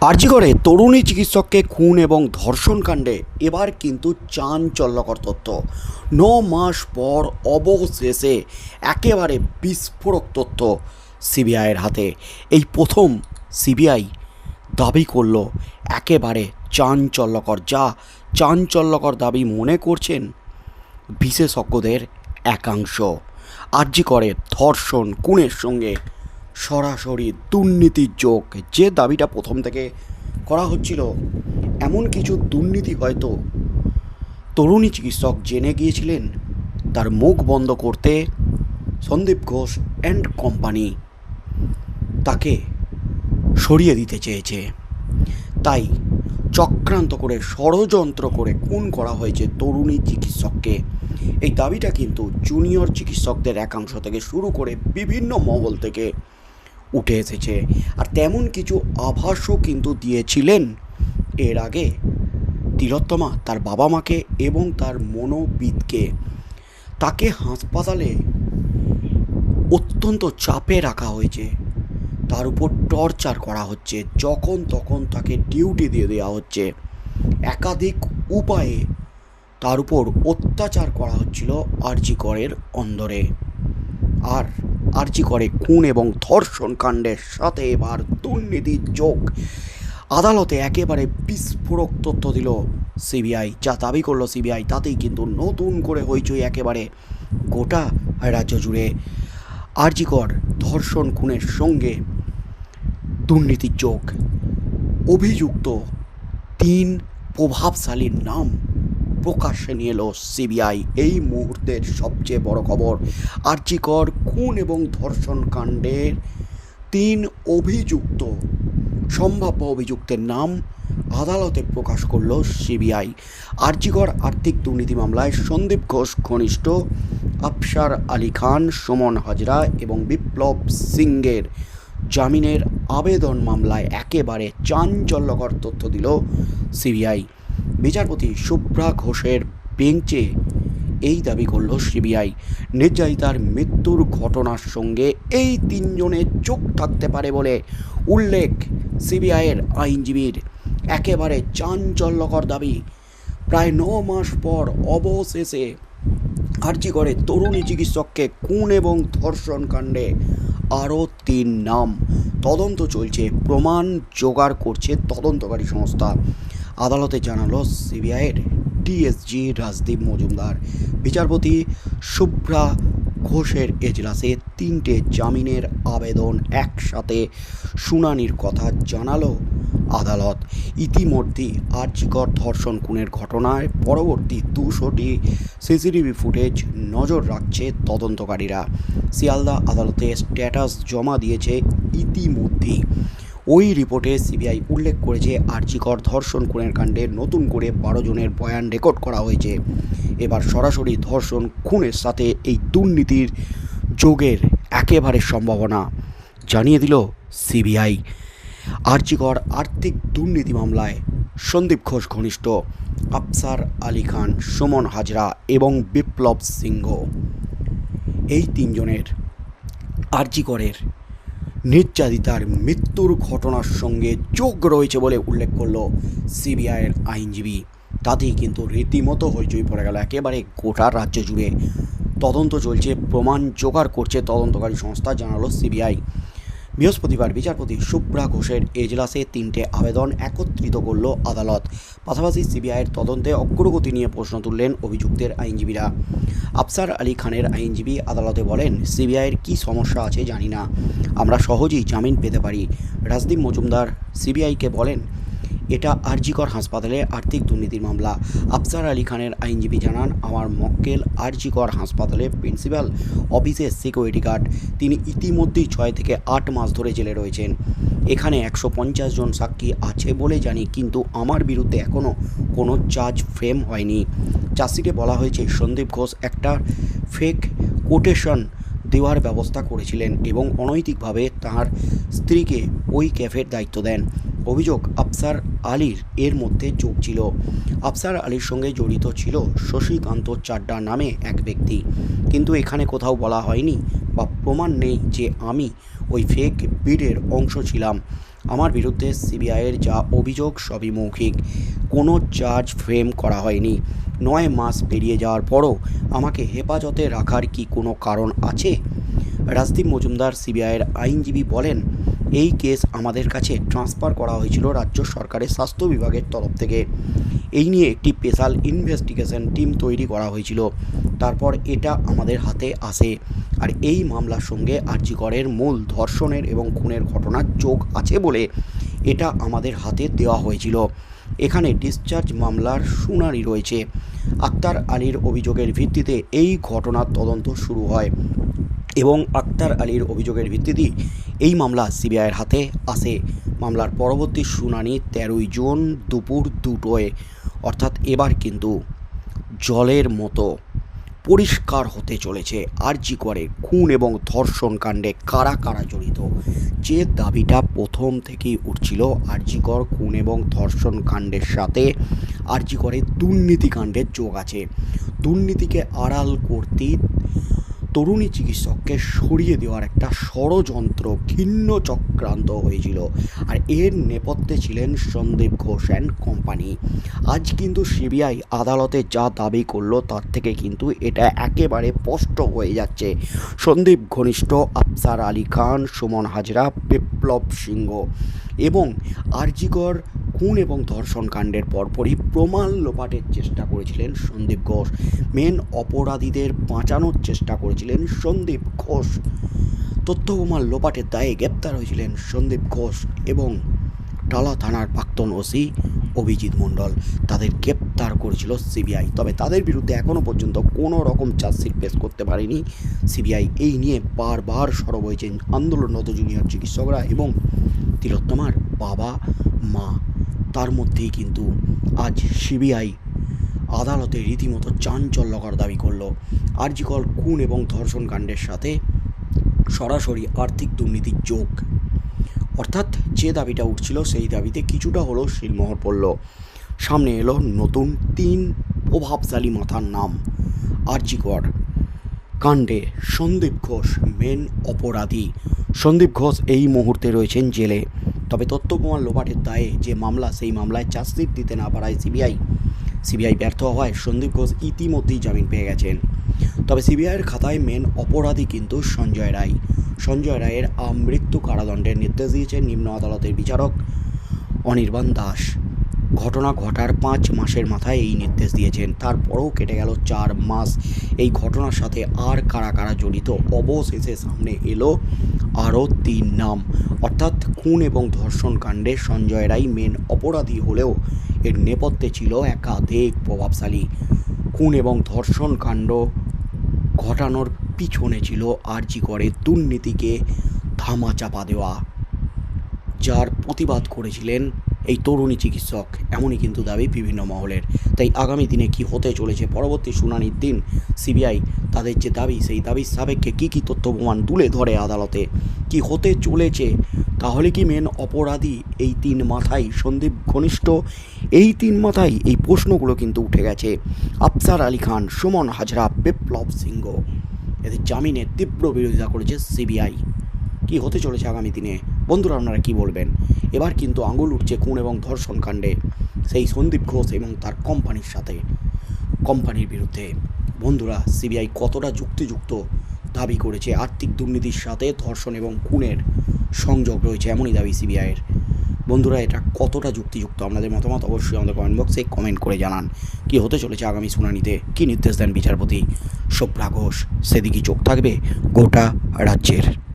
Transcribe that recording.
আরজিগড়ে তরুণী চিকিৎসককে খুন এবং ধর্ষণ কাণ্ডে এবার কিন্তু চাঞ্চল্যকর তথ্য। ন মাস পর অবশেষে একেবারে বিস্ফোরক তথ্য সিবিআইয়ের হাতে। এই প্রথম সিবিআই দাবি করল, একেবারে চাঞ্চল্যকর। যা চাঞ্চল্যকর দাবি মনে করছেন বিশেষজ্ঞদের একাংশ। আর্জি করে ধর্ষণ, খুনের সঙ্গে সরাসরি দুর্নীতির যোগ। যে দাবিটা প্রথম থেকে করা হচ্ছিল, এমন কিছু দুর্নীতি হয়তো তরুণী চিকিৎসক জেনে গিয়েছিলেন। তার মুখ বন্ধ করতে সন্দীপ ঘোষ অ্যান্ড কোম্পানি তাকে সরিয়ে দিতে চেয়েছে। তাই চক্রান্ত করে, ষড়যন্ত্র করে খুন করা হয়েছে তরুণী চিকিৎসককে। এই দাবিটা কিন্তু জুনিয়র চিকিৎসকদের একাংশ থেকে শুরু করে বিভিন্ন মহল থেকে উঠে এসেছে। আর তেমন কিছু আভাসও কিন্তু দিয়েছিলেন এর আগে তিলোত্তমা, তার বাবা মাকে এবং তার মনোবিদকে। তাকে হাসপাতালে অত্যন্ত চাপে রাখা হয়েছে। তার উপর টর্চার করা হচ্ছে, যখন তখন তাকে ডিউটি দিয়ে দেওয়া হচ্ছে। একাধিক উপায়ে তার উপর অত্যাচার করা হচ্ছিল আরজি করের অন্দরে। আর আরজি করে খুন এবং ধর্ষণ কাণ্ডের সাথে এবার দুর্নীতির যোগ। আদালতে একেবারে বিস্ফোরক তথ্য দিল সিবিআই। যা দাবি করল সিবিআই, তাতেই কিন্তু নতুন করে হইচই একেবারে গোটা রাজ্য জুড়ে। আরজিকর ধর্ষণ খুনের সঙ্গে দুর্নীতির যোগ। অভিযুক্ত তিন প্রভাবশালীর নাম প্রকাশ্যে নিয়ে এলো সিবিআই। এই মুহূর্তের সবচেয়ে বড় খবর, আর্চিকর খুন এবং ধর্ষণ কাণ্ডের তিন অভিযুক্ত, সম্ভাব্য অভিযুক্তের নাম আদালতে প্রকাশ করল সিবিআই। আর্জিকর আর্থিক দুর্নীতি মামলায় সন্দীপ ঘোষ, ঘনিষ্ঠ আফসার আলী খান, সুমন হাজরা এবং বিপ্লব সিংয়ের জামিনের আবেদন মামলায় একেবারে চাঞ্চল্যকর তথ্য দিল সিবিআই। বিচারপতি শুভ্রা ঘোষের বেঞ্চে এই দাবি করল সিবিআই। নির্যাতিতার মৃত্যুর ঘটনার সঙ্গে এই তিনজনের চোখ থাকতে পারে বলে উল্লেখ সিবিআইয়ের আইনজীবীর। একেবারে চাঞ্চল্যকর দাবি। প্রায় ন মাস পর অবশেষে আর্জি করে তরুণী চিকিৎসককে খুন এবং ধর্ষণ কাণ্ডে আরও তিন নাম। তদন্ত চলছে, প্রমাণ জোগাড় করছে তদন্তকারী সংস্থা। আদালতে জানালো সিবিআইয়ের ডিএসজি রাজদীপ মজুমদার। বিচারপতি শুভ্রা ঘোষের এজলাসে তিনটে জামিনের আবেদন একসাথে শুনানির কথা জানালো আদালত। ইতিমধ্যেই আর্যিকর ধর্ষণ খুনের ঘটনায় পরবর্তী দুশোটি সিসিটিভি ফুটেজ নজর রাখছে তদন্তকারীরা। শিয়ালদা আদালতে স্ট্যাটাস জমা দিয়েছে ইতিমধ্যেই। ওই রিপোর্টে সিবিআই উল্লেখ করেছে আর্জিকর ধর্ষণ খুনের কাণ্ডে নতুন করে বারো জনের বয়ান রেকর্ড করা হয়েছে। এবার সরাসরি ধর্ষণ খুনের সাথে এই দুর্নীতির যোগের একেবারে সম্ভাবনা জানিয়ে দিল সিবিআই। আর্জিকর আর্থিক দুর্নীতি মামলায় সন্দীপ ঘোষ ঘনিষ্ঠ, আফসার আলী খান, সুমন হাজরা এবং বিপ্লব সিংহ। এই তিনজনের আর্জিকরের নির্যাতিতার মৃত্যুর ঘটনার সঙ্গে যোগ রয়েছে বলে উল্লেখ করল সিবিআইয়ের আইনজীবী। তাতেই কিন্তু রীতিমতো হইচই পড়ে গেল একেবারে গোটা রাজ্য জুড়ে। তদন্ত চলছে, প্রমাণ জোগাড় করছে তদন্তকারী সংস্থা, জানালো সিবিআই। বৃহস্পতিবার বিচারপতি শুভ্রা ঘোষের এজলাসে তিনটে আবেদন একত্রিত করল আদালত। পাশাপাশি সিবিআইয়ের তদন্তে অগ্রগতি নিয়ে প্রশ্ন তুললেন অভিযুক্তের আইনজীবীরা। আফসার আলী খানের আইনজীবী আদালতে বলেন, সিবিআইয়ের কি সমস্যা আছে জানি না। আমরা সহজেই জামিন পেতে পারি। রাজদীপ মজুমদার, সিবিআইকে বলেন এটা আরজিকর হাসপাতালে আর্থিক দুর্নীতির মামলা। আফসার আলী খানের আইনজীবী জানান, আমার মক্কেল আরজিকর হাসপাতালে প্রিন্সিপাল অফিসের সিকিউরিটি গার্ড। তিনি ইতিমধ্যেই ছয় থেকে আট মাস ধরে জেলে রয়েছেন। এখানে একশো পঞ্চাশ জন সাক্ষী আছে বলে জানি, কিন্তু আমার বিরুদ্ধে এখনও কোনো চার্জ ফ্রেম হয়নি। চাষিকে বলা হয়েছে, সন্দীপ ঘোষ একটা ফেক কোটেশন দেওয়ার ব্যবস্থা করেছিলেন এবং অনৈতিকভাবে তার স্ত্রীকে ওই ক্যাফের দায়িত্ব দেন। অভিযোগ আফসার আলীর, এর মধ্যে যোগ ছিল। আফসার আলীর সঙ্গে জড়িত ছিল শশীকান্ত চাড্ডা নামে এক ব্যক্তি। কিন্তু এখানে কোথাও বলা হয়নি বা প্রমাণ নেই যে আমি ওই ফেক বিডের অংশ ছিলাম। আমার বিরুদ্ধে সিবিআইয়ের যা অভিযোগ সবই মৌখিক। কোনো চার্জ ফ্রেম করা হয়নি। নয় মাস পেরিয়ে যাওয়ার পরও আমাকে হেফাজতে রাখার কি কোনো কারণ আছে? রাজদীপ মজুমদার সিবিআইয়ের আইনজীবী বলেন এই কেস আমাদের কাছে ট্রান্সফার করা হয়েছিল রাজ্য সরকারের স্বাস্থ্য বিভাগের তরফ থেকে। এই নিয়ে একটি স্পেশাল ইনভেস্টিগেশন টিম তৈরি করা হয়েছিল। তারপর এটা আমাদের হাতে আসে। আর এই মামলার সঙ্গে আরজিকরের মূল ধর্ষণের এবং খুনের ঘটনার যোগ আছে বলে এটা আমাদের হাতে দেওয়া হয়েছিল। এখানে ডিসচার্জ মামলার শুনানি রয়েছে। আক্তার আলীর অভিযোগের ভিত্তিতে এই ঘটনার তদন্ত শুরু হয়। এবং আক্তার আলীর অভিযোগের ভিত্তিতেই এই মামলা সিবিআইয়ের হাতে আসে। মামলার পরবর্তী শুনানি তেরোই জুন দুপুর দুটোয়। অর্থাৎ এবার কিন্তু জলের মতো পরিষ্কার হতে চলেছে আরজি করে খুন এবং ধর্ষণ কাণ্ডে কারা কারা জড়িত। যে দাবিটা প্রথম থেকেই উঠছিল আরজিকর খুন এবং ধর্ষণ কাণ্ডের সাথে আরজি করে দুর্নীতিকাণ্ডের যোগ আছে। দুর্নীতিকে আড়াল করতেই তরুণী চিকিৎসককে সরিয়ে দেওয়ার একটা ষড়যন্ত্র ঘিন্ন চক্রান্ত হয়েছিল। আর এর নেপথ্যে ছিলেন সন্দীপ ঘোষ অ্যান্ড কোম্পানি। আজ কিন্তু সিবিআই আদালতে যা দাবি করল, তার থেকে কিন্তু এটা একেবারে স্পষ্ট হয়ে যাচ্ছে। সন্দীপ ঘনিষ্ঠ আফসার আলী খান, সুমন হাজরা, বিপ্লব সিংহ। এবং আরজিকর খুন এবং ধর্ষণ কাণ্ডের পরপরই প্রমাণ লোপাটের চেষ্টা করেছিলেন সন্দীপ ঘোষ। মেন অপরাধীদের বাঁচানোর চেষ্টা করেছিলেন সন্দীপ ঘোষ। তথ্য প্রমাণ লোপাটের দায়ে গ্রেপ্তার হয়েছিলেন সন্দীপ ঘোষ এবং টালা থানার প্রাক্তন ওসি অভিজিৎ মণ্ডল। তাদের গ্রেপ্তার করেছিল সিবিআই। তবে তাদের বিরুদ্ধে এখনও পর্যন্ত কোনো রকম চার্জশিট পেশ করতে পারেনি সিবিআই। এই নিয়ে বারবার সরব হয়েছেন আন্দোলনরত জুনিয়র চিকিৎসকরা এবং তিলোত্তমার বাবা, মা, তার মধ্যেই কিন্তু আজ সিবিআই আদালতে রীতিমতো চাঞ্চল্যকর দাবি করল। আরজিকর খুন এবং ধর্ষণ কাণ্ডের সাথে সরাসরি আর্থিক দুর্নীতির যোগ। অর্থাৎ যে দাবিটা উঠছিল, সেই দাবিতে কিছুটা হলেও শিলমোহর পড়ল। সামনে এলো নতুন তিন প্রভাবশালী মাথার নাম। আরজিকর কাণ্ডে সন্দীপ ঘোষ মেন অপরাধী। সন্দীপ ঘোষ এই মুহূর্তে রয়েছেন জেলে। তবে তথ্য প্রমাণ লোপাটের দায়ে যে মামলা, সেই মামলায় চার্জশিট দিতে না পারায় সিবিআই। সিবিআই ব্যর্থ হওয়ায় সন্দীপ ঘোষ ইতিমধ্যেই জামিন পেয়ে গেছেন। তবে সিবিআইয়ের খাতায় মেন অপরাধী কিন্তু সঞ্জয় রায়। সঞ্জয় রায়ের আমৃত্যু কারাদণ্ডের নির্দেশ দিয়েছেন নিম্ন আদালতের বিচারক অনির্বাণ দাস। ঘটনা ঘটার পাঁচ মাসের মাথায় এই নির্দেশ দিয়েছেন। তারপরেও কেটে গেল চার মাস। এই ঘটনার সাথে আর কারা কারা জড়িত অবশেষে সামনে এলো আরও তিন নাম। অর্থাৎ খুন এবং ধর্ষণ কাণ্ডে সঞ্জয় রাই মেন অপরাধী হলেও এর নেপথ্যে ছিল একাধিক প্রভাবশালী। খুন এবং ধর্ষণ কাণ্ড ঘটানোর পিছনে ছিল আরজি করে দুর্নীতিকে ধামাচাপা দেওয়া, যার প্রতিবাদ করেছিলেন এই তরুণী চিকিৎসক, এমনই কিন্তু দাবি বিভিন্ন মহলের। তাই আগামী দিনে কি হতে চলেছে পরবর্তী শুনানির দিন? সিবিআই তাদের যে দাবি, সেই দাবির সাপেক্ষে কী কী তথ্য প্রমাণ তুলে ধরে আদালতে? কি হতে চলেছে? তাহলে কি মেন অপরাধী এই তিন মাথায় সন্দীপ ঘনিষ্ঠ? এই তিন মাথায় এই প্রশ্নগুলো কিন্তু উঠে গেছে। আফসার আলী খান, সুমন হাজরা, বিপ্লব সিংহ। এদের জামিনের তীব্র বিরোধিতা করেছে সিবিআই। কি হতে চলেছে আগামী দিনে? বন্ধুরা, আপনারা কি বলবেন? এবার কিন্তু আঙুল উঠছে খুন এবং ধর্ষণ কাণ্ডে। সেই সন্দীপ ঘোষ এবং তার কোম্পানির সাথে। কোম্পানির বিরুদ্ধে। বন্ধুরা, সিবিআই কতটা যুক্তিযুক্ত দাবি করেছে? আর্থিক দুর্নীতির সাথে ধর্ষণ এবং খুনের সংযোগ রয়েছে, এমনই দাবি সিবিআইয়ের। বন্ধুরা, এটা কতটা যুক্তিযুক্ত? আপনাদের মতামত অবশ্যই আমাদের কমেন্ট বক্সে কমেন্ট করে জানান। কি হতে চলেছে আগামী শুনানিতে? কি নির্দেশ দেন বিচারপতি শুভ্রা ঘোষ? সেদিকে চোখ থাকবে গোটা রাজ্যের।